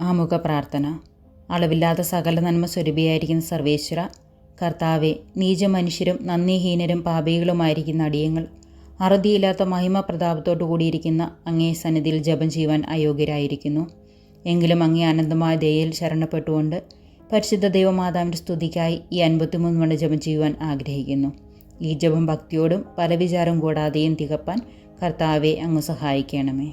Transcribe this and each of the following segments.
ആമുഖ പ്രാർത്ഥന അളവില്ലാത്ത സകല നന്മ സ്വരൂപിയായിരിക്കുന്ന സർവേശ്വര കർത്താവെ നീച മനുഷ്യരും നന്ദിഹീനരും പാപികളുമായിരിക്കുന്ന അടിയങ്ങൾ അറുതിയില്ലാത്ത മഹിമ പ്രതാപത്തോടു കൂടിയിരിക്കുന്ന അങ്ങേ സന്നിധിയിൽ ജപം ചെയ്യുവാൻ അയോഗ്യരായിരിക്കുന്നു. എങ്കിലും അങ്ങേ അനന്തമായ ദയയിൽ ശരണപ്പെട്ടുകൊണ്ട് പരിശുദ്ധ ദൈവമാതാവിന്റെ സ്തുതിക്കായി ഈ അൻപത്തിമൂന്ന് മണി ജപം ചെയ്യുവാൻ ആഗ്രഹിക്കുന്നു. ഈ ജപം ഭക്തിയോടും പല വിചാരം കൂടാതെയും തികപ്പാൻ കർത്താവെ അങ്ങ് സഹായിക്കണമേ.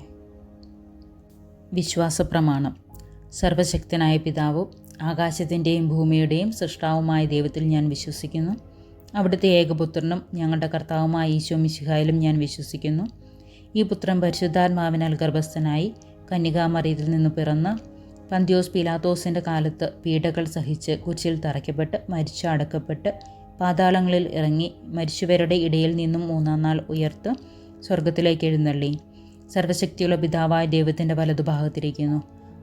വിശ്വാസ പ്രമാണം സർവശക്തനായ പിതാവും ആകാശത്തിന്റെയും ഭൂമിയുടെയും സൃഷ്ടാവുമായ ദൈവത്തിൽ ഞാൻ വിശ്വസിക്കുന്നു. അവിടുത്തെ ഏകപുത്രനും ഞങ്ങളുടെ കർത്താവുമായ ഈശോ മിശിഹായിലും ഞാൻ വിശ്വസിക്കുന്നു. ഈ പുത്രൻ പരിശുദ്ധാത്മാവിനാൽ ഗർഭസ്ഥനായി കന്യകാമറിയത്തിൽ നിന്ന് പിറന്ന് പന്തിയോസ് പിലാത്തോസിന്റെ കാലത്ത് പീഡകൾ സഹിച്ച് കുച്ചിൽ തറയ്ക്കപ്പെട്ട് മരിച്ചു അടക്കപ്പെട്ട് പാതാളങ്ങളിൽ ഇറങ്ങി മരിച്ചവരുടെ ഇടയിൽ നിന്നും മൂന്നാം നാൾ ഉയർത്ത് സ്വർഗത്തിലേക്ക് എഴുന്നള്ളി. സർവശക്തിയുള്ള പിതാവായ ദൈവത്തിന്റെ വലതുഭാഗത്തിരിക്കുന്നു.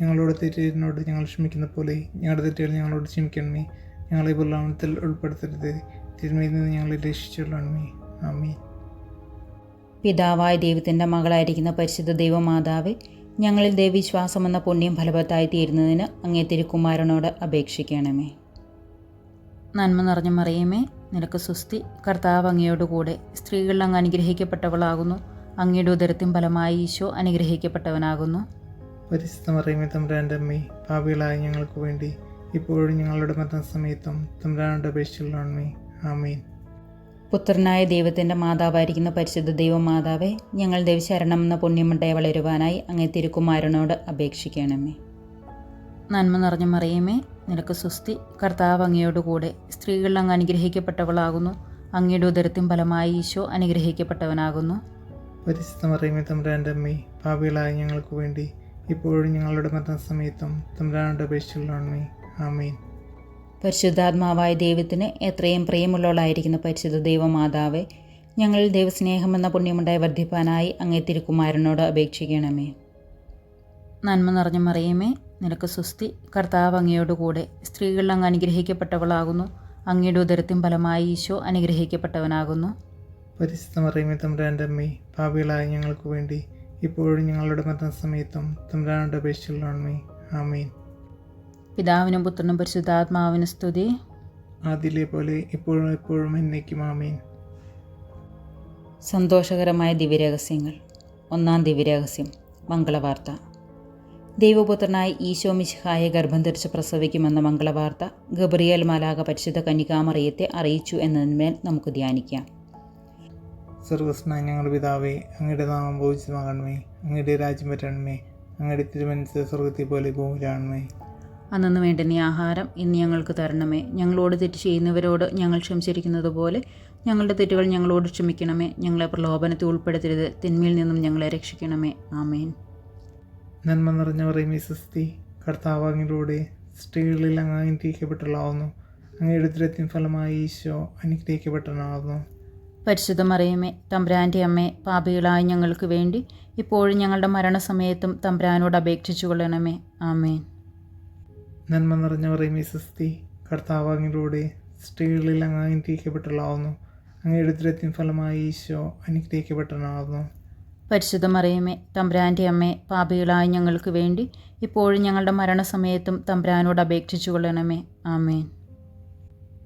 ഞങ്ങളോട് തെറ്റിനോട് ഞങ്ങൾ ക്ഷമിക്കുന്ന പോലെ ഞങ്ങളുടെ തെറ്റുകൾ ഞങ്ങളോട് ക്ഷമിക്കണമേ ഞങ്ങളെ പുല്ലാമത്തിൽ ഉൾപ്പെടുത്തരുത്. തിരുമയിൽ നിന്ന് ഞങ്ങളെ രക്ഷിച്ചുകൊള്ളണമേ ആമേ പിതാവായ ദൈവത്തിന്റെ മകളായിരിക്കുന്ന പരിശുദ്ധ ദൈവമാതാവ് ഞങ്ങളിൽ ദൈവവിശ്വാസം എന്ന പുണ്യം ഫലവത്തായി തീരുന്നതിന് അങ്ങേ തിരുക്കുമാരനോട് അപേക്ഷിക്കണമേ. നന്മ നിറഞ്ഞ മറിയമേ നിനക്ക് സുസ്തി കർത്താവ് അങ്ങയോടുകൂടെ സ്ത്രീകളിൽ അങ്ങ് അനുഗ്രഹിക്കപ്പെട്ടവളാകുന്നു. അങ്ങയുടെ ഉദരത്തിൻ ഫലമായി ഈശോ അനുഗ്രഹിക്കപ്പെട്ടവനാകുന്നു. പരിശുദ്ധ മറിയമേ തമ്പുരാന്റെ അമ്മേ പാപികളായ ഞങ്ങൾക്ക് വേണ്ടി ഇപ്പോഴും ഞങ്ങളുടെ മരണസമയത്തും തമ്പുരാനോട് അപേക്ഷിച്ചുള്ളണമേ ആമീൻ. പുത്രനായ ദൈവത്തിന്റെ മാതാവായിരിക്കുന്ന പരിശുദ്ധ ദൈവമാതാവെ ഞങ്ങൾ ദൈവശരണം എന്ന പുണ്യമുണ്ടായി വളരുവാനായി അങ്ങേ തിരുക്കുമാരനോട് അപേക്ഷിക്കണമേ. നന്മ നിറഞ്ഞ മറിയമേ നിനക്ക് സ്വസ്തി. കർത്താവ് അങ്ങയോടുകൂടെ സ്ത്രീകളിൽ അങ്ങ് അനുഗ്രഹിക്കപ്പെട്ടവളാകുന്നു. അങ്ങയുടെ ഉദരത്തിൻ ഫലമായി ഈശോ അനുഗ്രഹിക്കപ്പെട്ടവനാകുന്നു. പരിശുദ്ധ മറിയമേ തമ്പുരാന്റെ അമ്മേ പാപികളായ ഞങ്ങൾക്ക് വേണ്ടി ഇപ്പോഴും ഞങ്ങളുടെ മരണസമയത്തും തമ്പുരാനുടെ അപേക്ഷിച്ചുള്ളണമേ ആമേൻ. പരിശുദ്ധാത്മാവായ ദൈവത്തിന് എത്രയും പ്രിയമുള്ളവളായിരിക്കുന്ന പരിശുദ്ധ ദൈവമാതാവെ ഞങ്ങൾ ദൈവസ്നേഹം എന്ന പുണ്യമുണ്ടായി വർദ്ധിപ്പാനായി അങ്ങേ തിരുക്കുമാരനോട് അപേക്ഷിക്കണമേ. നന്മ നിറഞ്ഞ മറിയമേ നിനക്ക് സുസ്തി കർത്താവ് അങ്ങയോടുകൂടെ സ്ത്രീകളിൽ അങ്ങ് അനുഗ്രഹിക്കപ്പെട്ടവളാകുന്നു. അങ്ങയുടെ ഉദരത്തിൻ ഫലമായി ഈശോ അനുഗ്രഹിക്കപ്പെട്ടവനാകുന്നു. പരിശുദ്ധ മറിയമേ തമ്പുരാന്റെ അമ്മേ പാപികളായ ഞങ്ങൾക്ക് വേണ്ടി ഇപ്പോഴും ഞങ്ങളുടെ മരണസമയത്തും തമ്പുരാനുടെ അപേക്ഷിച്ചുള്ളണമേ ആമീൻ. പിതാവിനും പുത്രനും പരിശുദ്ധാത്മാവിന് സ്തുതി. ആദിലെ പോലെ ഇപ്പോഴും എപ്പോഴും എന്നേക്കും ആമീൻ. സന്തോഷകരമായ ദിവ്യരഹസ്യങ്ങൾ. ഒന്നാം ദിവ്യരഹസ്യം മംഗളവാർത്ത. ദൈവപുത്രനായി ഈശോ മിശിഹായെ ഗർഭം ധരിച്ച് പ്രസവിക്കുമെന്ന മംഗളവാർത്ത ഗബ്രിയേൽ മാലാക പരിശുദ്ധ കന്യകാമറിയത്തെ അറിയിച്ചു എന്നതിന്മേൽ നമുക്ക് ധ്യാനിക്കാം. സർവസ്നായ ഞങ്ങൾ പിതാവേ അങ്ങയുടെ നാമം ഭോജിതമാകണമേ അങ്ങയുടെ രാജ്യം വരണമേ. അങ്ങയുടെ തിരുമനസ് സ്വർഗത്തെ പോലെ ഭൂമിയിലാണമേ അന്നു വേണ്ടുന്ന ആഹാരം ഇന്ന് ഞങ്ങൾക്ക് തരണമേ. ഞങ്ങളോട് തെറ്റ് ചെയ്യുന്നവരോട് ഞങ്ങൾ ക്ഷമിച്ചിരിക്കുന്നത് പോലെ ഞങ്ങളുടെ തെറ്റുകൾ ഞങ്ങളോട് ക്ഷമിക്കണമേ. ഞങ്ങളെ പ്രലോഭനത്തിൽ ഉൾപ്പെടുത്തരുത്. തിന്മയിൽ നിന്നും ഞങ്ങളെ രക്ഷിക്കണമേ. ആമേൻ. നന്മ നിറഞ്ഞവർ മിസസ്തി കർത്താവാങ്ങിലൂടെ കർത്താവ് സ്ത്രീകളിൽ അങ്ങ് അനുഗ്രഹിക്കപ്പെട്ടുള്ളാവുന്നു അങ്ങയുടെ ദുരത്തിൻ ഫലമായി ഈശോ അനുഗ്രഹിക്കപ്പെട്ടനാവുന്നു പരിശുദ്ധ മറിയമേ തമ്പ്രാന്റെ അമ്മേ പാപികളായ ഞങ്ങൾക്ക് വേണ്ടി ഇപ്പോഴും ഞങ്ങളുടെ മരണസമയത്തും തമ്പ്രാനോട് അപേക്ഷിച്ചു കൊള്ളണമേ. ആമേൻ. നന്മ നിറഞ്ഞ പറയുമേ സുസ്തി കർത്താവാങ്ങിലൂടെ സ്ത്രീകളിൽ അങ്ങ് അനുഗ്രഹിക്കപ്പെട്ടുള്ളാവുന്നു അങ്ങയുടെ ഉദരത്തിൻ ഫലമായി ഈശോ അനുഗ്രഹിക്കപ്പെട്ടനാവുന്നു പരിശുദ്ധ മറിയമേ തമ്പ്രാന്റെ അമ്മേ പാപികളായ ഞങ്ങൾക്ക് വേണ്ടി ഇപ്പോഴും ഞങ്ങളുടെ മരണസമയത്തും തമ്പ്രാനോട് അപേക്ഷിച്ചു കൊള്ളണമേ. ആമേൻ.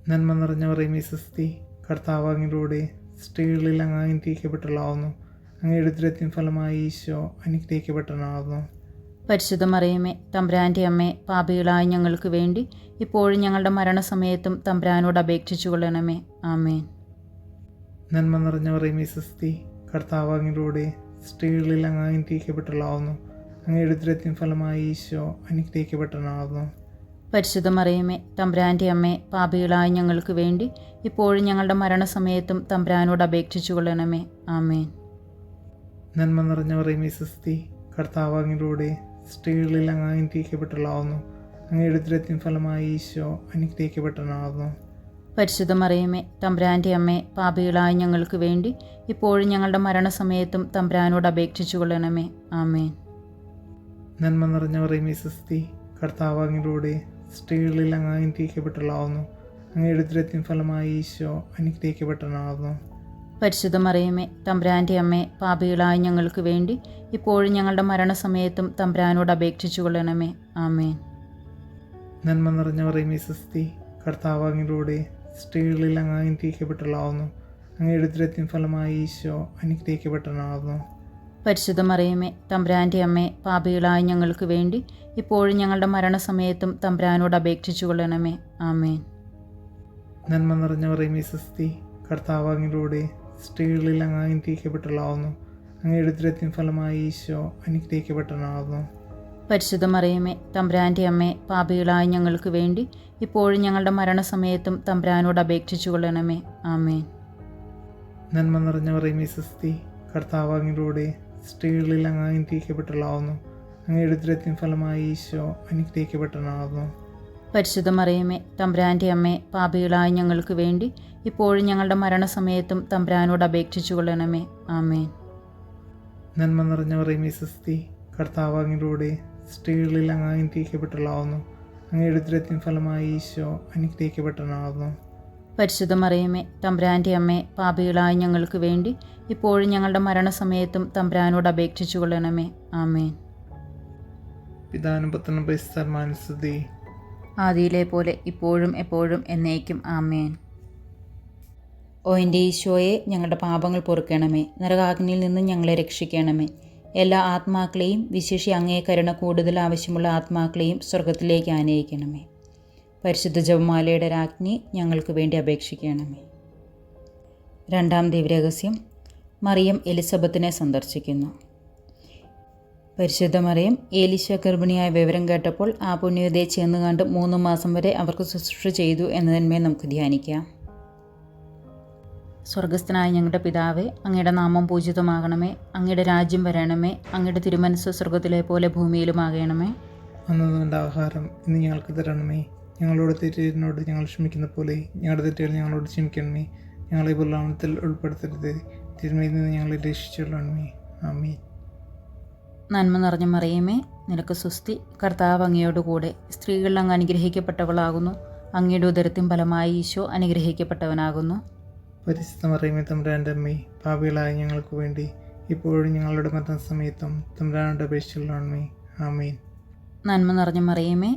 നന്മ നിറഞ്ഞ പറയുമേ സുസ്തി കർത്താവ് അങ്ങയിലൂടെ സ്ത്രീകളിൽ അങ്ങ് അനുഗ്രഹിക്കപ്പെട്ടുള്ളാവുന്നു അങ്ങയുടെ ഉദരത്തിൻ ഫലമായി ഈശോ അനുഗ്രഹിക്കപ്പെട്ടനാവുന്നു പരിശുദ്ധ മറിയമ്മേ തമ്പ്രാന്റെ അമ്മേ പാപികളായ ഞങ്ങൾക്ക് വേണ്ടി ഇപ്പോഴും ഞങ്ങളുടെ മരണസമയത്തും തമ്പ്രാനോട് അപേക്ഷിച്ചു കൊള്ളണമേ. ആമേൻ. നന്മ നിറഞ്ഞ പറയുമേ സുസ്തി കർത്താവാങ്ങിലൂടെ സ്ത്രീകളിൽ അങ്ങ് അനുഗ്രഹിക്കപ്പെട്ടുള്ളാവുന്നു അങ്ങയുടെ ഉദരത്തിൻ ഫലമായി ഈശോ അനുഗ്രഹിക്കപ്പെട്ടനാവുന്നു പരിശുദ്ധ മറിയമേ തമ്പ്രാന്റെ അമ്മേ പാപികളായ ഞങ്ങൾക്ക് വേണ്ടി ഇപ്പോഴും ഞങ്ങളുടെ മരണസമയത്തും തമ്പ്രാനോട് അപേക്ഷിച്ചു കൊള്ളണമേ. ആമേൻ. നന്മ നിറഞ്ഞ മറിയമേ സുസ്തി കർത്താവാങ്ങിലൂടെ സ്ത്രീകളിൽ അങ്ങ് അനുഗ്രഹിക്കപ്പെട്ടുള്ളാവുന്നു അങ്ങയുടെ ദുരത്തിൻ ഫലമായി ഈശോ അനുഗ്രഹിക്കപ്പെട്ടവനാകുന്നു പരിശുദ്ധ മറിയമേ തമ്പ്രാന്റെ അമ്മേ പാപികളായ ഞങ്ങൾക്ക് വേണ്ടി ഇപ്പോഴും ഞങ്ങളുടെ മരണസമയത്തും തമ്പ്രാനോട് അപേക്ഷിച്ചു കൊള്ളണമേ. ആമേൻ. നന്മ നിറഞ്ഞ മറിയമേ സുസ്തി കർത്താവ് അങ്ങയിലൂടെ സ്ത്രീകളിൽ അങ്ങ് അനുഗ്രഹിക്കപ്പെട്ടവളാവുന്നു. അങ്ങയുടെ ദുരത്തിൻ ഫലമായി ഈശോ അനുഗ്രഹിക്കപ്പെട്ടവനാകുന്നു പരിശുദ്ധ മറിയമേ തമ്പ്രാന്റെ അമ്മേ പാപികളായ ഞങ്ങൾക്ക് വേണ്ടി ഇപ്പോഴും ഞങ്ങളുടെ മരണസമയത്തും തമ്പ്രാനോട് അപേക്ഷിച്ചു കൊള്ളണമേ. ആമേൻ. നന്മ നിറഞ്ഞ മറിയമ്മേ സ്വസ്തി കർത്താവാങ്ങിലൂടെ സ്ത്രീകളിൽ അങ്ങ് അനുഗ്രഹിക്കപ്പെട്ടവളാവുന്നു. അങ്ങയുടെ ദുരത്തിൻ ഫലമായി ഈശോ അനുഗ്രഹിക്കപ്പെട്ടവനാകുന്നു പരിശുദ്ധ മറിയമേ തമ്പ്രാന്റെ അമ്മേ പാപികളായ ഞങ്ങൾക്ക് വേണ്ടി ഇപ്പോഴും ഞങ്ങളുടെ മരണസമയത്തും തമ്പ്രാനോട് അപേക്ഷിച്ചു കൊള്ളണമേ. ആമേൻ. നന്മ നിറഞ്ഞ പറയുമേ സ്വസ്തി കർത്താവാങ്ങിലൂടെ സ്ത്രീകളിൽ അങ്ങ് അനുഗ്രഹിക്കപ്പെട്ടവളാവുന്നു അങ്ങയുടെ ദുരത്തിൻ ഫലമായി ഈശോ അനുഗ്രഹിക്കപ്പെട്ടവനാകുന്നു പരിശുദ്ധ മറിയമേ തമ്പ്രാന്റെ അമ്മേ പാപികളായ ഞങ്ങൾക്ക് വേണ്ടി ഇപ്പോഴും ഞങ്ങളുടെ മരണസമയത്തും തമ്പ്രാനോട് അപേക്ഷിച്ചു കൊള്ളണമേ. ആമേൻ. നന്മ നിറഞ്ഞ പറയുമേ സ്വസ്തി കർത്താവ് അങ്ങയിലൂടെ സ്ത്രീകളിൽ അങ്ങ് അനുഗ്രഹിക്കപ്പെട്ടവളാവുന്നു. അങ്ങയുടെ ദുരത്തിൻ ഫലമായി ഈശോ അനുഗ്രഹിക്കപ്പെട്ടവനാകുന്നു പരിശുദ്ധ മറിയമ്മേ തമ്പ്രാന്റെ അമ്മേ പാപികളായ ഞങ്ങൾക്ക് വേണ്ടി ഇപ്പോഴും ഞങ്ങളുടെ മരണസമയത്തും തമ്പ്രാനോട് അപേക്ഷിച്ചു കൊള്ളണമേ. ആമേൻ. നന്മ നിറഞ്ഞ പറയുമേ സുസ്തി കർത്താവാങ്ങിലൂടെ സ്ത്രീകളിൽ അങ്ങ് അനുഗ്രഹിക്കപ്പെട്ടവളാവുന്നു. അങ്ങയുടെ ദുരത്തിൻ ഫലമായി ഈശോ അനുഗ്രഹിക്കപ്പെട്ടവനാകുന്നു പരിശുദ്ധ മറിയമ്മേ തമ്പ്രാന്റെ അമ്മേ പാപികളായ ഞങ്ങൾക്ക് വേണ്ടി ഇപ്പോഴും ഞങ്ങളുടെ മരണസമയത്തും തമ്പ്രാനോട് അപേക്ഷിച്ചു കൊള്ളണമേ. ആമേൻ. ആദിയിലെ പോലെ ഇപ്പോഴും എപ്പോഴും എന്നേക്കും ആമേൻ. ഓ എന്റെ ഈശോയെ ഞങ്ങളുടെ പാപങ്ങൾ പൊറുക്കണമേ നരകാഗ്നിയിൽ നിന്ന് ഞങ്ങളെ രക്ഷിക്കണമേ. എല്ലാ ആത്മാക്കളെയും വിശേഷി അങ്ങേ കരുണ കൂടുതൽ ആവശ്യമുള്ള ആത്മാക്കളെയും സ്വർഗത്തിലേക്ക് ആനയിക്കണമേ. പരിശുദ്ധ ജപമാലയുടെ രാജ്ഞി ഞങ്ങൾക്ക് വേണ്ടി അപേക്ഷിക്കണമേ. രണ്ടാം ദിവ്യരഹസ്യം. മറിയം എലിസബത്തിനെ സന്ദർശിക്കുന്നു. പരിശുദ്ധ മറിയം ഏലിശ ഗർഭിണിയായ വിവരം കേട്ടപ്പോൾ ആ പുണ്യതയെ ചെന്ന് കണ്ട് മൂന്ന് മാസം വരെ അവർക്ക് ശുശ്രൂഷ ചെയ്തു എന്നതിന്മേൽ നമുക്ക് ധ്യാനിക്കാം. സ്വർഗസ്ഥനായ ഞങ്ങളുടെ പിതാവേ അങ്ങയുടെ നാമം പൂജിതമാകണമേ. അങ്ങയുടെ രാജ്യം വരണമേ. അങ്ങയുടെ തിരുമനസ് സ്വർഗത്തിലെ പോലെ ഭൂമിയിലുമാകണമേ. അന്നതിന്റെ ആഹാരം ഇന്ന് ഞങ്ങൾക്ക് തരണമേ. ഞങ്ങളോട് തെറ്റിനോട് ഞങ്ങൾ ക്ഷമിക്കുന്ന പോലെ ഞങ്ങളുടെ തെറ്റുകൾ ഞങ്ങളോട് ക്ഷമിക്കണമേ. ഞങ്ങളെ പുല്ലാമത്തിൽ ഉൾപ്പെടുത്തരുത്. തിരുമയിൽ നിന്ന് ഞങ്ങളെ രക്ഷിച്ചുള്ളണമേ ആമേ നന്മ നിറഞ്ഞ മറിയമേ നിനക്ക് സുസ്തി കർത്താവ് അങ്ങയോടുകൂടെ സ്ത്രീകളിൽ അങ്ങ് അനുഗ്രഹിക്കപ്പെട്ടവളാകുന്നു. അങ്ങയുടെ ഉദരത്തിൻ ഫലമായി ഈശോ അനുഗ്രഹിക്കപ്പെട്ടവനാകുന്നു. പരിശുദ്ധ മറിയമേ തമ്പുരാന്റെ അമ്മേ പാപികളായ ഞങ്ങൾക്ക് വേണ്ടി ഇപ്പോഴും ഞങ്ങളുടെ മരണസമയത്തും തമ്പ്രാനോട് അപേക്ഷിച്ചുള്ളണമേ ആമീൻ. നന്മ നിറഞ്ഞ മറിയമേ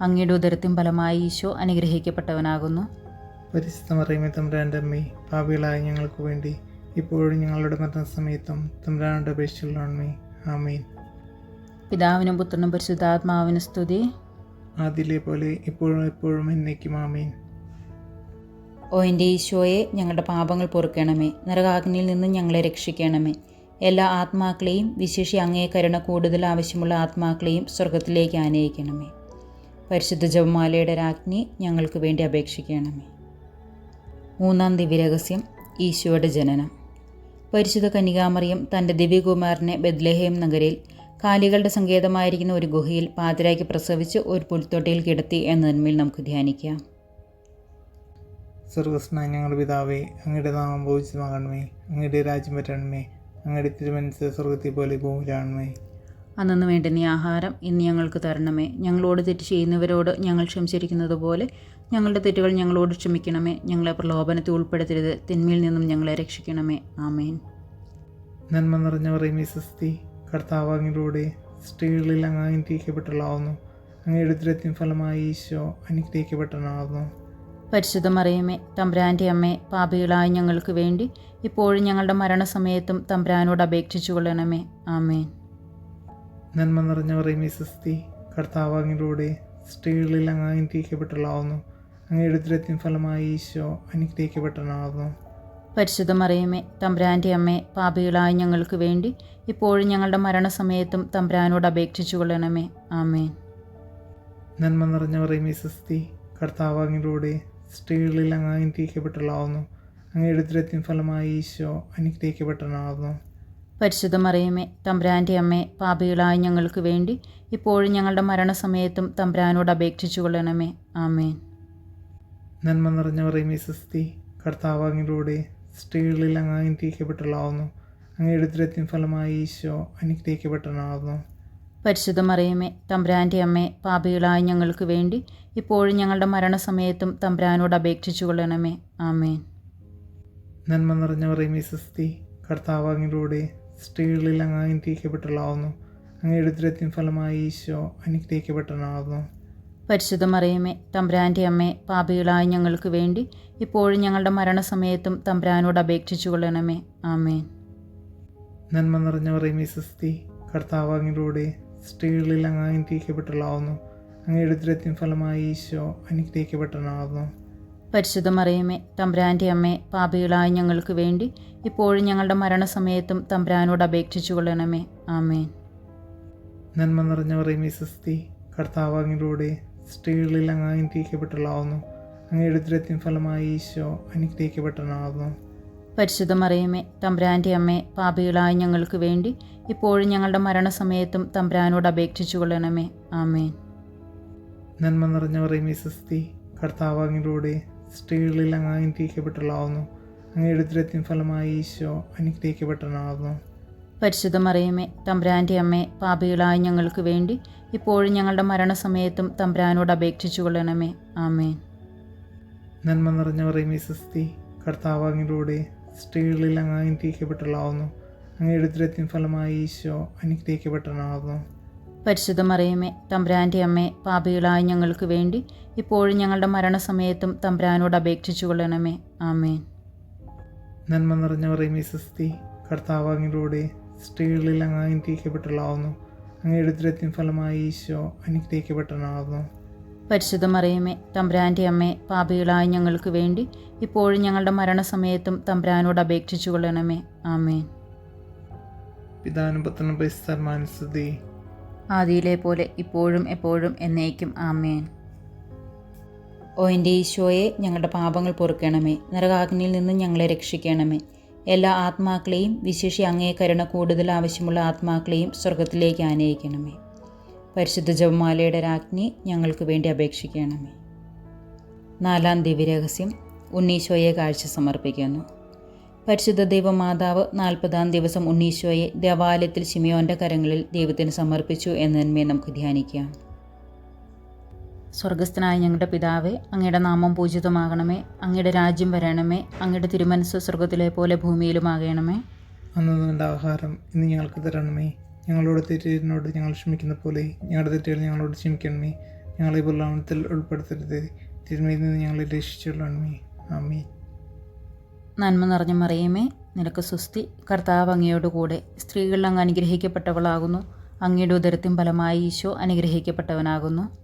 അങ്ങയുടെ ഉദരത്തിൻ ഫലമായി ഈശോ അനുഗ്രഹിക്കപ്പെട്ടവനാകുന്നു. പരിശുദ്ധ മറിയമേ തമ്പുരാന്റെ അമ്മേ ഭാവികളായ ഞങ്ങൾക്ക് വേണ്ടി ഇപ്പോഴും ഞങ്ങളുടെ മരണസമയത്തും തമ്പുരാനുടെ അപേക്ഷയിലുള്ളണമേ ആമീൻ. പിതാവിനും പുത്രനും പരിശുദ്ധാത്മാവിന് സ്തുതി. ആദിലെ പോലെ ഇപ്പോഴും എപ്പോഴും എന്നേക്കും ആമീൻ. ഓ എന്റെ ഈശോയെ ഞങ്ങളുടെ പാപങ്ങൾ പൊറുക്കണമേ. നരകാഗ്നിയിൽ നിന്ന് ഞങ്ങളെ രക്ഷിക്കണമേ. എല്ലാ ആത്മാക്കളെയും വിശേഷി അങ്ങേ കരുണ കൂടുതൽ ആവശ്യമുള്ള ആത്മാക്കളെയും സ്വർഗത്തിലേക്ക് ആനയിക്കണമേ. പരിശുദ്ധ ജപമാലയുടെ രാജ്ഞി ഞങ്ങൾക്ക് വേണ്ടി അപേക്ഷിക്കണമേ. മൂന്നാം ദിവ്യരഹസ്യം ഈശോയുടെ ജനനം. പരിശുദ്ധ കന്യകാമറിയം തന്റെ ദിവ്യകുമാരനെ ബദ്ലേഹേം നഗരയിൽ കാലികളുടെ സങ്കേതമായിരിക്കുന്ന ഒരു ഗുഹയിൽ പാതിരാക്കി പ്രസവിച്ച് ഒരു പുൽത്തൊട്ടിയിൽ കിടത്തി എന്നതിന്മേൽ നമുക്ക് ധ്യാനിക്കാം. സ്വർഗസ്നായ ഞങ്ങളുടെ പിതാവേ അങ്ങയുടെ നാമം ഭോജിതമാകണമേ അങ്ങയുടെ രാജ്യം പറ്റണമേ അങ്ങയുടെ തിരുമനസ് സ്വർഗത്തെ പോലെ ഭൂമിയിലാണമേ അന്നു വേണ്ടുന്ന നീ ആഹാരം ഇന്ന് ഞങ്ങൾക്ക് തരണമേ. ഞങ്ങളോട് തെറ്റ് ചെയ്യുന്നവരോട് ഞങ്ങൾ ക്ഷമിച്ചിരിക്കുന്നത് പോലെ ഞങ്ങളുടെ തെറ്റുകൾ ഞങ്ങളോട് ക്ഷമിക്കണമേ. ഞങ്ങളെ പ്രലോഭനത്തിൽ ഉൾപ്പെടുത്തരുത്. തിന്മയിൽ നിന്നും ഞങ്ങളെ രക്ഷിക്കണമേ. ആമേൻ. നന്മ നിറഞ്ഞ പറയുമേ സ്വസ്തി കർത്താവ് അങ്ങയിലൂടെ സ്ത്രീകളിൽ അങ്ങ് അനുഗ്രഹിക്കപ്പെട്ടുള്ളാവുന്നു അങ്ങയുടെ ദുരത്തിൻ ഫലമായി ഈശോ അനുഗ്രഹിക്കപ്പെട്ടനാവുന്നു പരിശുദ്ധ മറിയമേ തമ്പ്രാന്റെ അമ്മേ പാപികളായ ഞങ്ങൾക്ക് വേണ്ടി ഇപ്പോഴും ഞങ്ങളുടെ മരണസമയത്തും തമ്പ്രാനോട് അപേക്ഷിച്ചു കൊള്ളണമേ ആമേൻ. നന്മ നിറഞ്ഞ പറയുമേ സ്വസ്തി കർത്താവാങ്ങിലൂടെ സ്ത്രീകളിൽ അങ്ങ് അനുഗ്രഹിക്കപ്പെട്ടുള്ളാവുന്നു അങ്ങയുടെ ഉദരത്തിൻ ഫലമായി ഈശോ അനുഗ്രഹിക്കപ്പെട്ടനാവുന്നു പരിശുദ്ധ മറിയമ്മേ തമ്പ്രാന്റെ അമ്മേ പാപികളായ ഞങ്ങൾക്ക് വേണ്ടി ഇപ്പോഴും ഞങ്ങളുടെ മരണസമയത്തും തമ്പ്രാനോട് അപേക്ഷിച്ചു കൊള്ളണമേ. ആമേൻ. നന്മ നിറഞ്ഞ പറയുമേ സ്വസ്തി കർത്താവാങ്ങിലൂടെ സ്ത്രീകളിൽ അങ്ങ് അനുഗ്രഹിക്കപ്പെട്ടുള്ളാവുന്നു അങ്ങയുടെ ഉദരത്തിൻ ഫലമായി ഈശോ അനുഗ്രഹിക്കപ്പെട്ടനാവുന്നു പരിശുദ്ധ മറിയമേ തമ്പ്രാന്റെ അമ്മേ പാപികളായ ഞങ്ങൾക്ക് വേണ്ടി ഇപ്പോഴും ഞങ്ങളുടെ മരണസമയത്തും തമ്പ്രാനോട് അപേക്ഷിച്ചു കൊള്ളണമേ. ആമേൻ. നന്മ നിറഞ്ഞ പറയുമേ സ്വസ്തി കർത്താവാങ്ങിലൂടെ സ്ത്രീകളിൽ അങ്ങ് അനുഗ്രഹിക്കപ്പെട്ടുള്ളാവുന്നു അങ്ങയുടെ ഉദരത്തിൻ ഫലമായി ഈശോ അനുഗ്രഹിക്കപ്പെട്ടനാവുന്നു പരിശുദ്ധ മറിയമേ തമ്പ്രാന്റെ അമ്മേ പാപികളായ ഞങ്ങൾക്ക് വേണ്ടി ഇപ്പോഴും ഞങ്ങളുടെ മരണസമയത്തും തമ്പ്രാനോട് അപേക്ഷിച്ചു കൊള്ളണമേ. ആമേൻ. നന്മ നിറഞ്ഞ പറയുമേ സ്വസ്തി കർത്താവ് അങ്ങയിലൂടെ സ്ത്രീകളിൽ അങ്ങ് അനുഗ്രഹിക്കപ്പെട്ടുള്ളാവുന്നു അങ്ങയുടെ ഉദരത്തിൻ ഫലമായി ഈശോ അനുഗ്രഹിക്കപ്പെട്ടനാവുന്നു പരിശുദ്ധ മറിയമ്മേ തമ്പ്രാന്റെ അമ്മേ പാപികളായ ഞങ്ങൾക്ക് വേണ്ടി ഇപ്പോഴും ഞങ്ങളുടെ മരണസമയത്തും തമ്പ്രാനോട് അപേക്ഷിച്ചു കൊള്ളണമേ. ആമേൻ. നന്മ നിറഞ്ഞ മറിയമ്മേ സ്വസ്തി കർത്താവാങ്ങിലൂടെ സ്ത്രീകളിൽ അങ്ങ് അനുഗ്രഹിക്കപ്പെട്ടുള്ളാവുന്നു അങ്ങയുടെ ഉദരത്തിൻ ഫലമായി ഈശോ അനുഗ്രഹിക്കപ്പെട്ടനാവുന്നു പരിശുദ്ധ മറിയമ്മേ തമ്പ്രാന്റെ അമ്മേ പാപികളായ ഞങ്ങൾക്ക് വേണ്ടി ഇപ്പോഴും ഞങ്ങളുടെ മരണസമയത്തും തമ്പ്രാനോട് അപേക്ഷിച്ചു കൊള്ളണമേ. ആമേൻ. നന്മ നിറഞ്ഞ മിസസ്തി കർത്താവാങ്ങിലൂടെ കർത്താവ് സ്ത്രീകളിൽ അങ്ങ് അനുഗ്രഹിക്കപ്പെട്ടുള്ളാവുന്നു അങ്ങയുടെ ഉദരത്തിൻ ഫലമായി ഈശോ അനുഗ്രഹിക്കപ്പെട്ടനാവുന്നു പരിശുദ്ധമറിയമേ തമ്പ്രാന്റെ അമ്മേ പാപികളായ ഞങ്ങൾക്ക് വേണ്ടി ഇപ്പോഴും ഞങ്ങളുടെ മരണസമയത്തും തമ്പ്രാനോട് അപേക്ഷിച്ചു കൊള്ളണമേ. ആമേൻ. നന്മ നിറഞ്ഞ മിസസ്തി കർത്താവാങ്ങിലൂടെ കർത്താവ് സ്ത്രീകളിൽ അങ്ങ് അനുഗ്രഹിക്കപ്പെട്ടുള്ളാവുന്നു അങ്ങയുടെ ഉദരത്തിൻ ഫലമായി ഈശോ അനുഗ്രഹിക്കപ്പെട്ടനാകുന്നു പരിശുദ്ധ മറിയമേ തമ്പ്രാന്റെ അമ്മേ പാപികളായ ഞങ്ങൾക്ക് വേണ്ടി ഇപ്പോഴും ഞങ്ങളുടെ മരണസമയത്തും തമ്പ്രാനോട് അപേക്ഷിച്ചു കൊള്ളണമേ. ആമേൻ. നന്മ നിറഞ്ഞ പറയുമേ സ്വസ്തി കർത്താവാങ്ങിലൂടെ സ്ത്രീകളിൽ അങ്ങ് അനുഗ്രഹിക്കപ്പെട്ടുള്ളാവുന്നു അങ്ങയുടെ ഉദരത്തിൻ ഫലമായി ഈശോ അനുഗ്രഹിക്കപ്പെട്ടനാകുന്നു പരിശുദ്ധ മറിയമേ തമ്പ്രാന്റെ അമ്മേ പാപികളായ ഞങ്ങൾക്ക് വേണ്ടി ഇപ്പോഴും ഞങ്ങളുടെ മരണസമയത്തും തമ്പ്രാനോട് അപേക്ഷിച്ചു കൊള്ളണമേ. ആമേൻ. നന്മ നിറഞ്ഞവർ പറയുമേ കർത്താവാങ്ങിലൂടെ കർത്താവ് സ്ത്രീകളിൽ അങ്ങ് അങ്ങയുടെ ഉദരത്തിൻ ഫലമായി ഈശോ അനുഗ്രഹിക്കപ്പെട്ടനാവുന്നു പരിശുദ്ധ മറിയമ്മേ തമ്പ്രാന്റെ അമ്മേ പാപികളായ ഞങ്ങൾക്ക് വേണ്ടി ഇപ്പോഴും ഞങ്ങളുടെ മരണസമയത്തും തമ്പ്രാനോട് അപേക്ഷിച്ചു കൊള്ളണമേ. ആമേൻ. പിതാനും പരിസ്ഥാത്മാനുസ്തുതി ആദിയിലെ പോലെ ഇപ്പോഴും എപ്പോഴും എന്നേക്കും. ആമേൻ. ഓ എന്റെ ഈശോയെ ഞങ്ങളുടെ പാപങ്ങൾ പൊറുക്കണമേ. നരകാഗ്നിയിൽ നിന്ന് ഞങ്ങളെ രക്ഷിക്കണമേ. എല്ലാ ആത്മാക്കളെയും വിശേഷി അങ്ങേ കരുണ കൂടുതൽ ആവശ്യമുള്ള ആത്മാക്കളെയും സ്വർഗത്തിലേക്ക് ആനയിക്കണമേ. പരിശുദ്ധ ജപമാലയുടെ രാജ്ഞി ഞങ്ങൾക്ക് വേണ്ടി അപേക്ഷിക്കണമേ. നാലാം ദിവ്യരഹസ്യം ഉണ്ണീശോയെ കാഴ്ച സമർപ്പിക്കുന്നു. പരിശുദ്ധ ദൈവമാതാവ് നാൽപ്പതാം ദിവസം ഉണ്ണീശോയെ ദേവാലയത്തിൽ ശിമിയോന്റെ കരങ്ങളിൽ ദൈവത്തിന് സമർപ്പിച്ചു എന്നതിന്മേ നമുക്ക് ധ്യാനിക്കാം. സ്വർഗസ്ഥനായ ഞങ്ങളുടെ പിതാവേ അങ്ങയുടെ നാമം പൂജിതമാകണമേ അങ്ങയുടെ രാജ്യം വരണമേ അങ്ങയുടെ തിരുമനസ് സ്വർഗത്തിലെ പോലെ ഭൂമിയിലുമാകണമേ. ആകണമേ വേണ്ട ആഹാരം ഇന്ന് ഞങ്ങൾക്ക് തരണമേ. ഞങ്ങളോട് തെറ്റിനോട് ഞങ്ങൾ ക്ഷമിക്കുന്ന പോലെ ഞങ്ങളുടെ തെറ്റുകൾ ഞങ്ങളോട് ക്ഷമിക്കണമേ. ഞങ്ങളെ പൊല്ലാമത്തിൽ ഉൾപ്പെടുത്തരുത്. തിരുമയിൽ നിന്ന് ഞങ്ങളെ രക്ഷിച്ചുകൊള്ളണമേ. ആമേ നന്മ നിറഞ്ഞ മറിയമേ നിനക്ക് സുസ്തി കർത്താവ് അങ്ങയോട് കൂടെ. സ്ത്രീകളിൽ അങ്ങ് അനുഗ്രഹിക്കപ്പെട്ടവളാകുന്നു. അങ്ങയുടെ ഉദരത്തിൻ ഫലമായി ഈശോ അനുഗ്രഹിക്കപ്പെട്ടവനാകുന്നു.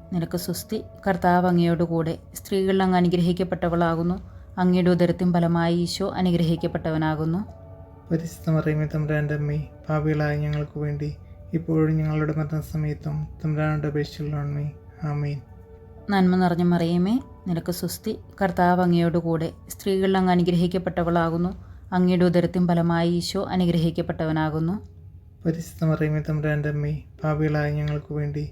നിനക്ക് സുസ്തി കർത്താവ് അങ്ങയോട് കൂടെ. സ്ത്രീകളിൽ അങ്ങ് അനുഗ്രഹിക്കപ്പെട്ടവളാകുന്നു. അങ്ങയുടെ ഉദരത്തിൻ ഫലമായി ഈശോ അനുഗ്രഹിക്കപ്പെട്ടവനാകുന്നു. പരിശുദ്ധ മറിയമേ തമ്പുരാന്റെ അമ്മേ പാപികളായ ഞങ്ങൾക്ക് വേണ്ടി ഇപ്പോഴും ഞങ്ങളുടെ മരണസമയത്തും തമ്പുരാനുടെ അപേക്ഷകളാണമേ ആമേൻ. നന്മ നിറഞ്ഞ മറിയമേ നിനക്ക് സുസ്തി കർത്താവ് അങ്ങയോട് കൂടെ. സ്ത്രീകളിൽ അങ്ങ് അനുഗ്രഹിക്കപ്പെട്ടവളാകുന്നു. അങ്ങയുടെ ഉദരത്തിൻ ഫലമായി ഈശോ അനുഗ്രഹിക്കപ്പെട്ടവനാകുന്നു. പരിശുദ്ധ മറിയമേ തമ്പുരാന്റെ അമ്മേ പാപികളായ ഞങ്ങൾക്ക് വേണ്ടി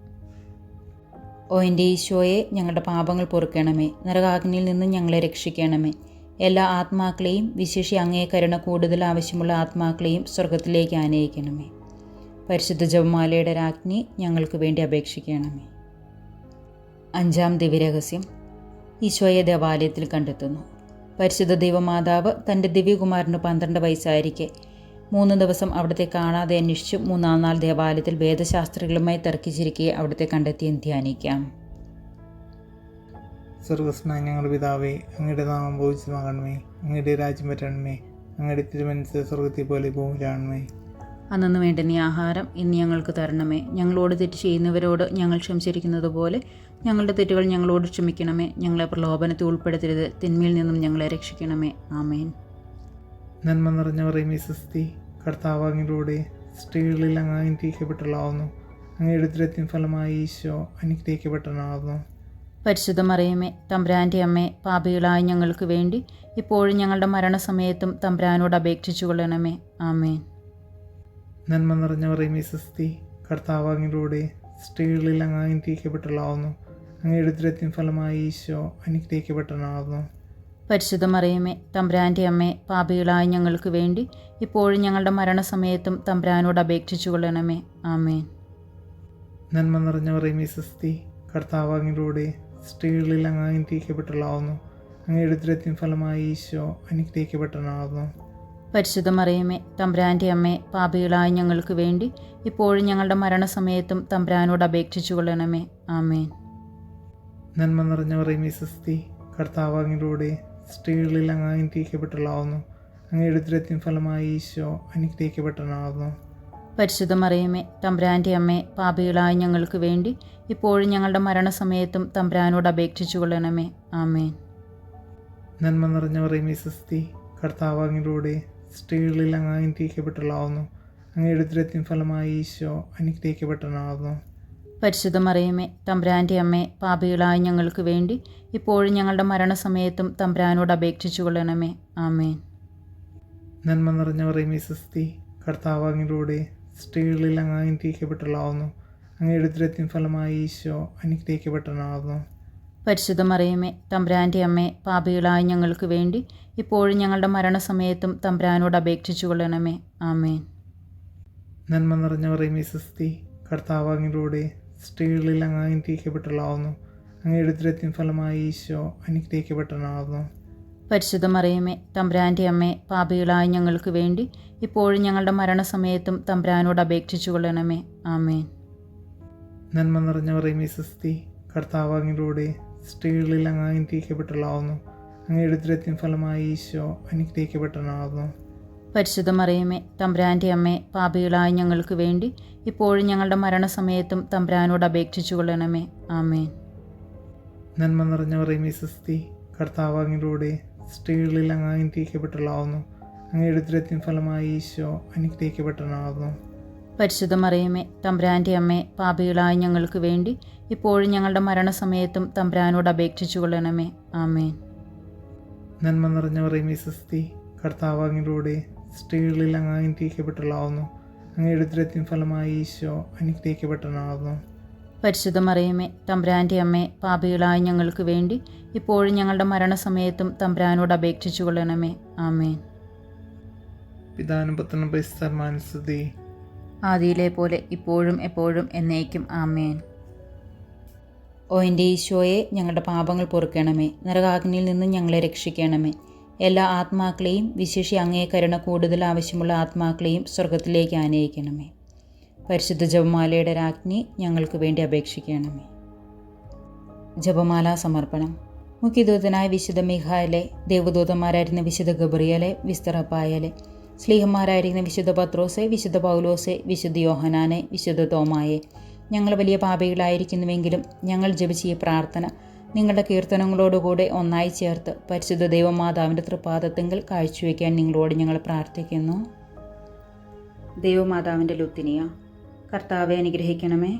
ഓ എന്റെ ഈശോയെ ഞങ്ങളുടെ പാപങ്ങൾ പൊറുക്കണമേ. നരകാഗ്നിയിൽ നിന്ന് ഞങ്ങളെ രക്ഷിക്കണമേ. എല്ലാ ആത്മാക്കളെയും വിശേഷി അങ്ങേ കരുണ കൂടുതൽ ആവശ്യമുള്ള ആത്മാക്കളെയും സ്വർഗത്തിലേക്ക് ആനയിക്കണമേ. പരിശുദ്ധ ജപമാലയുടെ രാജ്ഞി ഞങ്ങൾക്ക് വേണ്ടി അപേക്ഷിക്കണമേ. അഞ്ചാം ദിവ്യരഹസ്യം. ഈശോയെ ദേവാലയത്തിൽ കണ്ടെത്തുന്നു. പരിശുദ്ധ ദൈവമാതാവ് തന്റെ ദിവ്യകുമാരന് പന്ത്രണ്ട് വയസ്സായിരിക്കെ മൂന്ന് ദിവസം അവിടുത്തെ കാണാതെ അന്വേഷിച്ചു മൂന്നാം നാൾ ദേവാലയത്തിൽ വേദശാസ്ത്രികളുമായി തർക്കിച്ചിരിക്കെ അവിടുത്തെ കണ്ടെത്തിയും ധ്യാനിക്കാം. സ്വർഗസ്നായ ഞങ്ങളുടെ പിതാവേ അങ്ങയുടെ നാമം ഭോജിതമാകണമേ അങ്ങയുടെ രാജ്യം വരണമേ. അങ്ങയുടെ തിരുമനസ് സ്വർഗത്തെ പോലെ ഭൂമിയിലാണമേ അന്നു വേണ്ട നീ ആഹാരം ഇന്ന് ഞങ്ങൾക്ക് തരണമേ. ഞങ്ങളോട് തെറ്റ് ചെയ്യുന്നവരോട് ഞങ്ങൾ ക്ഷമിച്ചിരിക്കുന്നത് പോലെ ഞങ്ങളുടെ തെറ്റുകൾ ഞങ്ങളോട് ക്ഷമിക്കണമേ. ഞങ്ങളെ പ്രലോഭനത്തിൽ ഉൾപ്പെടുത്തരുത്. തിന്മയിൽ നിന്നും ഞങ്ങളെ രക്ഷിക്കണമേ. ആമേൻ. നന്മ നിറഞ്ഞ പറയും സുസ്തി കർത്താവ് സ്ത്രീകളിൽ അങ്ങ് അനുഗ്രഹിക്കപ്പെട്ടുള്ളാവുന്നു അങ്ങയുടെ ഉദരത്തിൻ ഫലമായി ഈശോ അനുഗ്രഹിക്കപ്പെട്ടനാവുന്നു പരിശുദ്ധ മറിയമ്മേ തമ്പ്രാന്റെ അമ്മേ പാപികളായ ഞങ്ങൾക്ക് വേണ്ടി ഇപ്പോഴും ഞങ്ങളുടെ മരണസമയത്തും തമ്പ്രാനോട് അപേക്ഷിച്ചു കൊള്ളണമേ. ആമേൻ. നന്മ നിറഞ്ഞ മറിയമേ സ്വസ്തി കർത്താവ് സ്ത്രീകളിൽ അങ്ങ് അനുഗ്രഹിക്കപ്പെട്ടുള്ളതാവുന്നു അങ്ങയുടെ ഉദരത്തിൻ ഫലമായി ഈശോ അനുഗ്രഹിക്കപ്പെട്ടനാവുന്നു പരിശുദ്ധ മറിയമ്മേ തമ്പ്രാന്റെ അമ്മേ പാപികളായ ഞങ്ങൾക്ക് വേണ്ടി ഇപ്പോഴും ഞങ്ങളുടെ മരണസമയത്തും തമ്പ്രാനോട് അപേക്ഷിച്ചു കൊള്ളണമേ. ആമേൻ. നന്മ നിറഞ്ഞ പറയുമേ സ്വസ്തി കർത്താവാങ്ങിലൂടെ സ്ത്രീകളിൽ അങ്ങ് അനുഗ്രഹിക്കപ്പെട്ടവളാവുന്നു അങ്ങയുടെ ഉദരത്തിൻ ഫലമായി ഈശോ അനുഗ്രഹിക്കപ്പെട്ടവനാവുന്നു പരിശുദ്ധ മറിയമ്മേ തമ്പ്രാന്റെ അമ്മേ പാപികളായ ഞങ്ങൾക്ക് വേണ്ടി ഇപ്പോഴും ഞങ്ങളുടെ മരണസമയത്തും തമ്പ്രാനോട് അപേക്ഷിച്ചു കൊള്ളണമേ. ആമേൻ. നന്മ നിറഞ്ഞ പറയുമേ സ്വസ്തി കർത്താവ് അങ്ങിലൂടെ സ്ത്രീകളിൽ അങ്ങ് അനുഗ്രഹിക്കപ്പെട്ടവളാവുന്നു. അങ്ങയുടെ ഉദരത്തിൻ ഫലമായി ഈശോ അനുഗ്രഹിക്കപ്പെട്ടവനാവുന്നു. പരിശുദ്ധ മറിയമ്മേ തമ്പ്രാന്റെ അമ്മേ പാപികളായ ഞങ്ങൾക്ക് വേണ്ടി ഇപ്പോഴും ഞങ്ങളുടെ മരണസമയത്തും തമ്പ്രാനോട് അപേക്ഷിച്ചു കൊള്ളണമേ. ആമേൻ. നന്മ നിറഞ്ഞ പറയുമേ സ്വസ്തി കർത്താവാങ്ങിലൂടെ സ്ത്രീകളിൽ അങ്ങ് അനുഗ്രഹിക്കപ്പെട്ടവളാവുന്നു. അങ്ങയുടെ ഉദരത്തിൻ ഫലമായി ഈശോ അനുഗ്രഹിക്കപ്പെട്ടവനാവുന്നു. പരിശുദ്ധ മറിയമേ തമ്പ്രാന്റെ അമ്മേ പാപികളായ ഞങ്ങൾക്ക് വേണ്ടി ഇപ്പോഴും ഞങ്ങളുടെ മരണസമയത്തും തമ്പ്രാനോട് അപേക്ഷിച്ചു കൊള്ളണമേ. ആമേൻ. നന്മ നിറഞ്ഞ മറിയമ്മേ സ്വസ്തി കർത്താവാങ്ങിലൂടെ സ്ത്രീകളിൽ അങ്ങ് അനുഗ്രഹിക്കപ്പെട്ടവളാവുന്നു. അങ്ങയുടെ ഉദരത്തിൻ ഫലമായി ഈശോ അനുഗ്രഹിക്കപ്പെട്ടവനാവുന്നു. പരിശുദ്ധ മറിയമേ തമ്പ്രാന്റെ അമ്മേ പാപികളായ ഞങ്ങൾക്ക് വേണ്ടി ഇപ്പോഴും ഞങ്ങളുടെ മരണസമയത്തും തമ്പ്രാനോട് അപേക്ഷിച്ചു കൊള്ളണമേ. ആമേൻ. നന്മ നിറഞ്ഞ മറിയമ്മേ സ്വസ്തി കർത്താവ് അങ്ങിലൂടെ സ്ത്രീകളിൽ അങ്ങ് അനുഗ്രഹിക്കപ്പെട്ടവളാവുന്നു അങ്ങയുടെ ഉദരത്തിൻ ഫലമായി ഈശോ അനുഗ്രഹിക്കപ്പെട്ടവനാവുന്നു. പരിശുദ്ധ മറിയമ്മേ തമ്പ്രാന്റെ അമ്മേ പാപികളായ ഞങ്ങൾക്ക് വേണ്ടി ഇപ്പോഴും ഞങ്ങളുടെ മരണസമയത്തും തമ്പ്രാനോട് അപേക്ഷിച്ചു കൊള്ളണമേ. ആമേൻ. നന്മ നിറഞ്ഞ പറയുമേ സ്വസ്തി കർത്താവാങ്ങിലൂടെ സ്ത്രീകളിൽ അങ്ങ് അനുഗ്രഹിക്കപ്പെട്ടവളാവുന്നു അങ്ങയുടെ ഉദരത്തിൻ ഫലമായി ഈശോ അനുഗ്രഹിക്കപ്പെട്ടവനാവുന്നു. പരിശുദ്ധ മറിയമേ തമ്പ്രാന്റെ അമ്മേ പാപികളായ ഞങ്ങൾക്ക് വേണ്ടി ഇപ്പോഴും ഞങ്ങളുടെ മരണസമയത്തും തമ്പ്രാനോട് അപേക്ഷിച്ചു കൊള്ളണമേ. ആമേൻ. നന്മ നിറഞ്ഞ പറയുമേ സ്വസ്തി കർത്താവാങ്ങിലൂടെ സ്ത്രീകളിൽ അങ്ങ് അനുഗ്രഹിക്കപ്പെട്ടവളാവുന്നു അങ്ങയുടെ ഉദരത്തിൻ ഫലമായി ഈശോ അനുഗ്രഹിക്കപ്പെട്ടവനാവുന്നു. പരിശുദ്ധ മറിയമേ തമ്പ്രാന്റെ അമ്മേ പാപികളായ ഞങ്ങൾക്ക് വേണ്ടി ഇപ്പോഴും ഞങ്ങളുടെ മരണസമയത്തും തമ്പ്രാനോട് അപേക്ഷിച്ചു കൊള്ളണമേ. ആമേൻ. നന്മ നിറഞ്ഞ പറയുമേ സ്വസ്തി കർത്താവ് അങ്ങിലൂടെ സ്ത്രീകളിൽ അങ്ങ് അനുഗ്രഹിക്കപ്പെട്ടവളാവുന്നു അങ്ങയുടെ ഉദരത്തിൻ ഫലമായി ഈശോ അനുഗ്രഹിക്കപ്പെട്ടനാവുന്നു പരിശുദ്ധ മറിയമ്മേ തമ്പ്രാന്റെ അമ്മേ പാപികളായ ഞങ്ങൾക്ക് വേണ്ടി ഇപ്പോഴും ഞങ്ങളുടെ മരണസമയത്തും തമ്പ്രാനോട് അപേക്ഷിച്ചു കൊള്ളണമേ. ആമേൻ. പിതാനും ആദിയിലെ പോലെ ഇപ്പോഴും എപ്പോഴും എന്നേക്കും ആമേൻ. ഓ എന്റെ ഈശോയെ ഞങ്ങളുടെ പാപങ്ങൾ പൊറുക്കണമേ. നരകാഗ്നിയിൽ നിന്ന് ഞങ്ങളെ രക്ഷിക്കണമേ. എല്ലാ ആത്മാക്കളെയും വിശേഷി അങ്ങേ കരുണ കൂടുതൽ ആവശ്യമുള്ള ആത്മാക്കളെയും സ്വർഗത്തിലേക്ക് ആനയിക്കണമേ. പരിശുദ്ധ ജപമാലയുടെ രാജ്ഞി ഞങ്ങൾക്ക് വേണ്ടി അപേക്ഷിക്കണമേ. ജപമാല സമർപ്പണം. മുഖ്യദൂതനായ വിശുദ്ധ മിഹായലെ ദേവദൂതന്മാരായിരുന്ന വിശുദ്ധ ഗബ്രിയലെ വിസ്തറപ്പായലെ സ്ലീഹന്മാരായിരിക്കുന്ന വിശുദ്ധ പത്രോസെ വിശുദ്ധ പൗലോസെ വിശുദ്ധ യോഹനാനെ വിശുദ്ധ തോമായെ ഞങ്ങൾ വലിയ പാപികളായിരിക്കുന്നുവെങ്കിലും ഞങ്ങൾ ജപിച്ച ഈ പ്രാർത്ഥന നിങ്ങളുടെ കീർത്തനങ്ങളോടുകൂടെ ഒന്നായി ചേർത്ത് പരിശുദ്ധ ദൈവമാതാവിന്റെ തൃപാദത്തെങ്കിൽ കാഴ്ചവെക്കാൻ നിങ്ങളോട് ഞങ്ങൾ പ്രാർത്ഥിക്കുന്നു. ദൈവമാതാവിന്റെ ലുത്തിനിയ കർത്താവെ അനുഗ്രഹിക്കണമേ.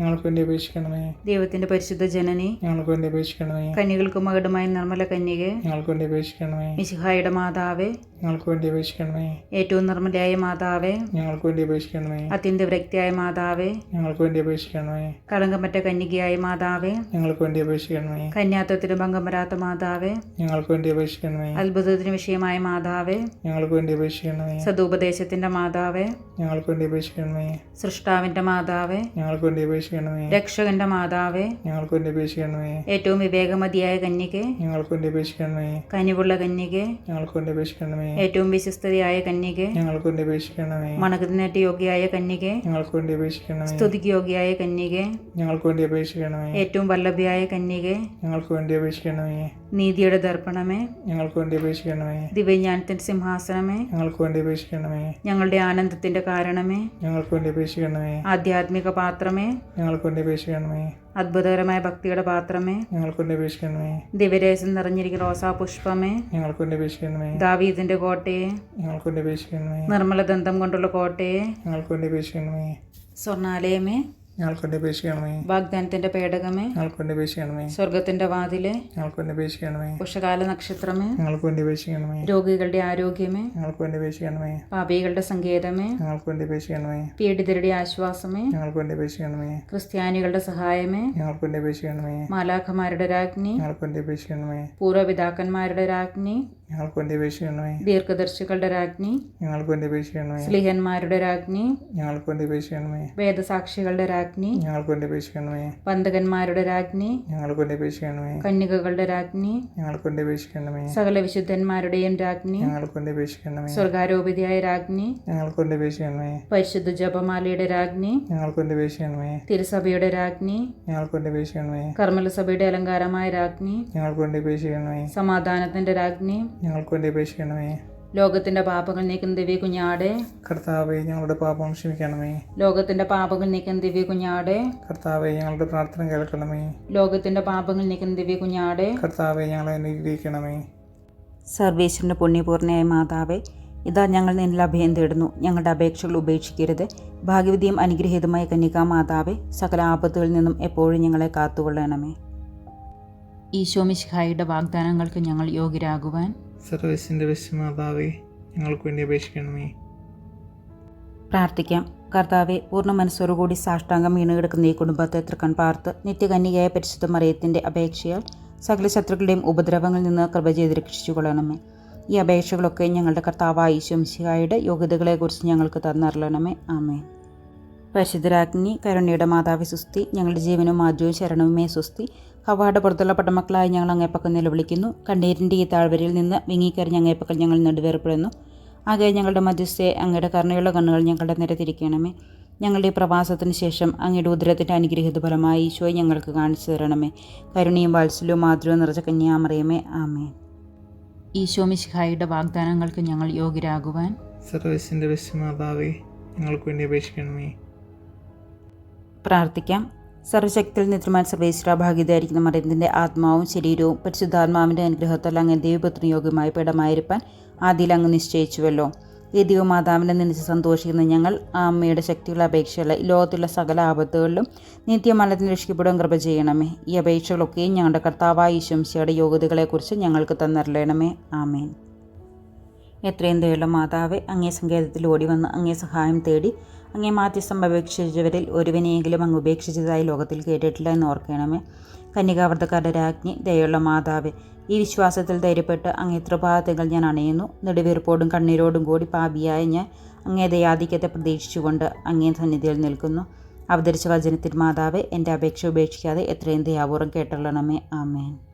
ഞങ്ങൾക്ക് വേണ്ടി അപേക്ഷിക്കണമേ. ദൈവത്തിന്റെ പരിശുദ്ധ ജനനി ഞങ്ങൾക്ക് വേണ്ടി അപേക്ഷിക്കണമേ. കന്യകൾക്ക് മകടമായ നിർമ്മല കന്യകെ ഞങ്ങൾക്ക് വേണ്ടി അപേക്ഷിക്കണമേ. മിശിഹായുടെ മാതാവേ ഞങ്ങൾക്ക് വേണ്ടി അപേക്ഷിക്കണമേ ഏറ്റവും നിർമ്മലയായ മാതാവേ ഞങ്ങൾക്ക് വേണ്ടി അപേക്ഷിക്കണമേ അത്യന്ത വിരക്തിയായ മാതാവേ ഞങ്ങൾക്ക് വേണ്ടി അപേക്ഷിക്കണമേ കളങ്കമറ്റ കന്യകയായ മാതാവേ ഞങ്ങൾക്ക് വേണ്ടി അപേക്ഷിക്കണമേ കന്യാത്വത്തിന് ഭംഗം വരാത്ത മാതാവേ ഞങ്ങൾക്ക് വേണ്ടി അപേക്ഷിക്കണമേ അത്ഭുതത്തിന് വിഷയമായ മാതാവേ ഞങ്ങൾക്ക് വേണ്ടി അപേക്ഷിക്കണമേ സദുപദേശത്തിന്റെ മാതാവേ ഞങ്ങൾക്ക് വേണ്ടി അപേക്ഷിക്കണമേ സൃഷ്ടാവിന്റെ മാതാവേ ഞങ്ങൾക്ക് വേണ്ടി അപേക്ഷിക്കണമേ രക്ഷകന്റെ മാതാവേ ഞങ്ങൾക്ക് വേണ്ടി അപേക്ഷിക്കണമേ ഏറ്റവും വിവേകമതിയായ കന്യകെ ഞങ്ങൾക്ക് വേണ്ടി അപേക്ഷിക്കണമേ കനിവുള്ള കന്യകെ ഞങ്ങൾക്ക് വേണ്ടി അപേക്ഷിക്കണമേ ഏറ്റവും വിശ്വസ്തയായ കന്യകെ. ഞങ്ങൾക്ക് വേണ്ടി അപേക്ഷിക്കണമേ. മണകത്തിനേറ്റ യോഗ്യയായ കന്യകെ. ഞങ്ങൾക്ക് വേണ്ടി അപേക്ഷിക്കണമേ. സ്തുതിക്ക് യോഗ്യയായ കന്യകെ. ഞങ്ങൾക്ക് വേണ്ടി അപേക്ഷിക്കണമേ. ഏറ്റവും വല്ലഭയായ കന്യകെ. ഞങ്ങൾക്ക് വേണ്ടി അപേക്ഷിക്കണമേ. നീതിയുടെ ദർപ്പണമേ. ഞങ്ങൾക്ക് വേണ്ടി അപേക്ഷിക്കണമേ. ദിവ്യജ്ഞാനത്തിന്റെ സിംഹാസനമേ. ഞങ്ങൾക്ക് വേണ്ടി അപേക്ഷിക്കണമേ. ഞങ്ങളുടെ ആനന്ദത്തിന്റെ കാരണമേ. ഞങ്ങൾക്ക് വേണ്ടി അപേക്ഷിക്കണമേ. ആധ്യാത്മിക പാത്രമേ. ഞങ്ങൾക്ക് വേണ്ടി അപേക്ഷിക്കണമേ. അത്ഭുതകരമായ ഭക്തിയുടെ പാത്രമേ. ഞങ്ങൾക്ക് ദിവ്യരേശം അപേക്ഷിക്കണമേ ദിവ്യരേസം നിറഞ്ഞിരിക്കുന്ന റോസാ പുഷ്പമേ. ഞങ്ങൾക്ക് അപേക്ഷിക്കണമേ ദാവീദിന്റെ കോട്ടയെ ഞങ്ങൾക്ക് വേണ്ടി അപേക്ഷിക്കണമേ നിർമ്മല ദന്തം കൊണ്ടുള്ള കോട്ടയെ ഞങ്ങൾക്ക് അപേക്ഷിക്കണമേ സ്വർണാലയമേ ഞങ്ങൾക്ക് പേശിയാണമേ വാഗ്ദാനത്തിന്റെ പേടകമേ ഞങ്ങൾക്ക് പേശിയാണമേ സ്വർഗത്തിന്റെ വാതിലെ ഞങ്ങൾക്ക് പേശിയാണമേ പുഷകാല നക്ഷത്രമേ ഞങ്ങൾക്ക് പേശിയാണമേ രോഗികളുടെ ആരോഗ്യമേ ഞങ്ങൾക്ക് പേശിയാണമേ പാപികളുടെ സങ്കേതമേ ഞങ്ങൾക്ക് പേശിയാണമേ പീഡിതരുടെ ആശ്വാസമേ ഞങ്ങൾക്ക് പേശിയാണമേ ക്രിസ്ത്യാനികളുടെ സഹായമേ ഞങ്ങൾക്ക് പേശിയാണമേ മാലാഖമാരുടെ രാജ്ഞി ഞങ്ങൾക്ക് പേശിയാണമേ പൂർവപിതാക്കന്മാരുടെ രാജ്ഞി ഞങ്ങൾക്ക് വേണ്ടി അപേക്ഷിക്കണമേ ദീർഘദർശികളുടെ രാജ്ഞി ഞങ്ങൾക്ക് വേണ്ടി അപേക്ഷിക്കണമേ സ്ലിഹന്മാരുടെ രാജ്ഞി ഞങ്ങൾക്ക് വേണ്ടി അപേക്ഷിക്കണമേ വേദസാക്ഷികളുടെ രാജ്ഞി ഞങ്ങൾക്ക് വേണ്ടി അപേക്ഷിക്കണമേ. പന്തകന്മാരുടെ രാജ്ഞി. ഞങ്ങൾക്ക് വേണ്ടി അപേക്ഷിക്കണമേ. കന്യകകളുടെ രാജ്ഞി. ഞങ്ങൾക്ക് വേണ്ടി അപേക്ഷിക്കണമേ. സകല വിശുദ്ധന്മാരുടെയും രാജ്ഞി. ഞങ്ങൾക്ക് വേണ്ടി അപേക്ഷിക്കണമേ. സ്വർഗാരോപിതയായ രാജ്ഞി. ഞങ്ങൾക്ക് വേണ്ടി അപേക്ഷിക്കണമേ. പരിശുദ്ധ ജപമാലയുടെ രാജ്ഞി. ഞങ്ങൾക്ക് വേണ്ടി അപേക്ഷിക്കണമേ. തിരുസഭയുടെ രാജ്ഞി. ഞങ്ങൾക്ക് വേണ്ടി അപേക്ഷിക്കണമേ. കർമ്മലസഭയുടെ അലങ്കാരമായ രാജ്ഞി. ഞങ്ങൾക്ക് വേണ്ടി അപേക്ഷിക്കണമേ. സമാധാനത്തിന്റെ രാജ്ഞി. ഞങ്ങൾക്ക് വേണ്ടി അപേക്ഷിക്കണമേ. ലോകത്തിന്റെ പാപങ്ങൾ നീക്കുന്ന ദിവ്യ കുഞ്ഞാടെ. കർത്താവെ ഞങ്ങളുടെ പാപം ക്ഷമിക്കണമേ. ലോകത്തിന്റെ പാപങ്ങൾ നീക്കുന്ന ദിവ്യ കുഞ്ഞാടെ. കർത്താവെ ഞങ്ങളുടെ പ്രാർത്ഥന കേൾക്കണമേ. ലോകത്തിന്റെ പാപങ്ങൾ നീക്കുന്ന ദിവ്യ കുഞ്ഞാടെ. കർത്താവെ ഞങ്ങളെ അനുഗ്രഹിക്കണമേ. സർവേശ്വരന്റെ പുണ്യപൂർണയായ മാതാവേ ഇതാ ഞങ്ങൾ നിന്നിൽ അഭയം തേടുന്നു. ഞങ്ങളുടെ അപേക്ഷകൾ ഉപേക്ഷിക്കരുത്. ഭാഗ്യവതിയും അനുഗ്രഹീതമായ കന്യകാ മാതാവേ സകല ആപത്തുകളിൽ നിന്നും എപ്പോഴും ഞങ്ങളെ കാത്തുകൊള്ളണമേ. ഈശോമിശിഹായുടെ വാഗ്ദാനങ്ങൾക്ക് ഞങ്ങൾ യോഗ്യരാകുവാൻ സർവീസിന്റെ വിശ്വമാതാവെ ഞങ്ങൾക്ക് വേണ്ടി അപേക്ഷിക്കണമേ. പ്രാർത്ഥിക്കാം. കർത്താവെ പൂർണ മനസ്സോടുകൂടി സാഷ്ടാംഗം വീണ് കിടക്കുന്ന ഈ കുടുംബത്തെ തൃക്കൺ പാർത്ത് നിത്യകന്യകയായ പരിശുദ്ധ മറിയത്തിന്റെ അപേക്ഷയാൽ സകല ശത്രുക്കളുടെയും ഉപദ്രവങ്ങളിൽ നിന്ന് കൃപ ചെയ്ത് രക്ഷിച്ചു കൊള്ളണമേ ഈ അപേക്ഷകളൊക്കെ ഞങ്ങളുടെ കർത്താവായ ഈശോമിശിഹായുടെ യോഗ്യതകളെക്കുറിച്ച് ഞങ്ങൾക്ക് തന്നറിയണമേ ആമേ പരിശുദ്ധരാജ്ഞി കരുണയുടെ മാതാവി സുസ്തി ഞങ്ങളുടെ ജീവനും മാധ്യവും ശരണവുമേ സുസ്തി ഹവായുടെ പുറത്തുള്ള ഞങ്ങൾ അങ്ങേപ്പക്കം നിലവിളിക്കുന്നു. കണ്ണീരിന്റെ ഈ താഴ്വരയിൽ നിന്ന് വിങ്ങിക്കറിഞ്ഞ അങ്ങേപ്പക്കൽ ഞങ്ങൾ നെടുവേർപ്പെടുന്നു. ആകെ ഞങ്ങളുടെ മധ്യസ്ഥയെ അങ്ങയുടെ കരുണയുള്ള കണ്ണുകൾ ഞങ്ങളുടെ നേരെ തിരിക്കണമേ ഞങ്ങളുടെ ഈ പ്രവാസത്തിന് ശേഷം അങ്ങയുടെ ഉദരത്തിന്റെ അനുഗ്രഹത ഫലമായി ഈശോയെ ഞങ്ങൾക്ക് കാണിച്ചു തരണമേ. കരുണയും വാത്സല്യവും മാതൃവും നിറച്ച കന്യാമറിയമേ. ആമേ ഈശോ മിശിഹായുടെ വാഗ്ദാനങ്ങൾക്ക് ഞങ്ങൾ യോഗ്യരാകുവാൻ സർവസിന്റെ വിശ്വമാതാവേ ഞങ്ങൾക്ക് വേണ്ടി അപേക്ഷിക്കണമേ. പ്രാർത്ഥിക്കാം. സർവശക്തിയിൽ നിത്രിമാൻ സർവേശ്വര ഭാഗ്യതയായിരിക്കുന്ന മറിയത്തിന്റെ ആത്മാവും ശരീരവും പരിശുദ്ധാത്മാവിന്റെ അനുഗ്രഹത്താൽ അങ്ങ് ദൈവപുത്രി യോഗ്യമായ പിടമായിരിക്കാൻ ആദ്യയിൽ അങ്ങ് നിശ്ചയിച്ചുവല്ലോ. ഈ ദൈവമാതാവിനെ നിന്നിച്ച് സന്തോഷിക്കുന്ന ഞങ്ങൾ അമ്മയുടെ ശക്തിയുള്ള അപേക്ഷയുള്ള ലോകത്തുള്ള സകല ആപത്തുകളിലും നിത്യമരണത്തിന് രക്ഷിക്കപ്പെടുവാൻ കൃപ ചെയ്യണമേ. ഈ അപേക്ഷകളൊക്കെയും ഞങ്ങളുടെ കർത്താവായ ഈശംശയുടെ യോഗ്യതകളെക്കുറിച്ച് ഞങ്ങൾക്ക് തന്നറിയണമേ ആമേൻ. എത്രയും ദയുള്ള മാതാവെ അങ്ങേ സങ്കേതത്തിൽ ഓടി വന്ന് അങ്ങേ സഹായം തേടി അങ്ങേ മാധ്യസ്ഥം അപേക്ഷിച്ചവരിൽ ഒരുവനെയെങ്കിലും അങ്ങ് ഉപേക്ഷിച്ചതായി ലോകത്തിൽ കേട്ടിട്ടില്ല എന്ന് ഓർക്കണമേ. കന്യകാവർത്തക്കാരുടെ രാജ്ഞി ദയുള്ള മാതാവ് ഈ വിശ്വാസത്തിൽ ധൈര്യപ്പെട്ട് അങ്ങേ തൃപാദങ്ങൾ ഞാൻ അണയുന്നു. നെടുവീർപ്പോടും കണ്ണീരോടും കൂടി പാപിയായ ഞാൻ അങ്ങേ ദയാധിക്യത്തെ പ്രതീക്ഷിച്ചുകൊണ്ട് അങ്ങേ സന്നിധിയിൽ നിൽക്കുന്നു. അവതരിച്ച വചനത്തിൽ മാതാവ് എന്റെ അപേക്ഷ ഉപേക്ഷിക്കാതെ എത്രയും ദയാപൂർവം കേട്ടുള്ളണമേ. ആമേൻ.